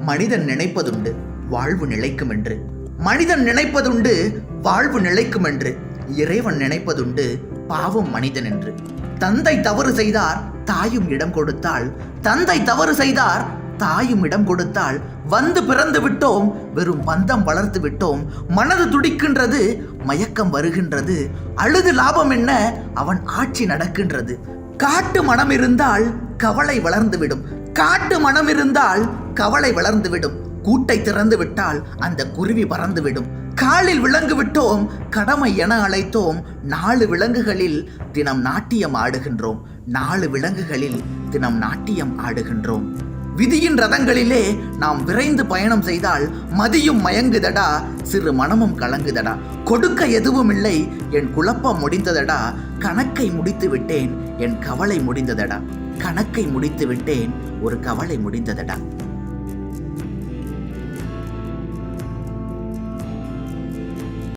மனிதன் நினைப்பதுண்டு வாழ்வு நிலைக்கும் என்று மனிதன் நினைப்பதுண்டு வாழ்வு நிலைக்கும் என்று இறைவன் நினைப்பதுண்டு பாவம் மனிதன் என்று தந்தை தவறு செய்தார் தாயும் இடம் கொடுத்தாள். தந்தை தவறு செய்தார் தாயும் இடம் கொடுத்தால் வந்து பிறந்து விட்டோம் வெறும் பந்தம் வளர்த்து விட்டோம். மனது துடிக்கின்றது மயக்கம் வருகின்றது. அழுது லாபம் என்ன? அவன் ஆட்சி நடக்கின்றது. காட்டு மனம் இருந்தால் கவலை வளர்ந்துவிடும். காட்டு மனம் இருந்தால் கவலை வளர்ந்துவிடும். கூட்டை திறந்து விட்டால் அந்த குருவி பறந்துவிடும். காலில் விலங்கு விட்டோம் கடமை என அழைத்தோம். நாலு விலங்குகளில் தினம் நாட்டியம் ஆடுகின்றோம். நாலு விலங்குகளில் தினம் நாட்டியம் ஆடுகின்றோம். விதியின் ரதங்களிலே நாம் விரைந்து பயணம் செய்தால் மதியும் மயங்குதடா சிறு மனமும் கலங்குதடா. கொடுக்க எதுவும் இல்லை என் குழப்பம் முடிந்ததடா. கணக்கை முடித்து விட்டேன் என் கவலை முடிந்ததடா. கணக்கை முடித்து விட்டேன் ஒரு கவலை முடிந்ததடா.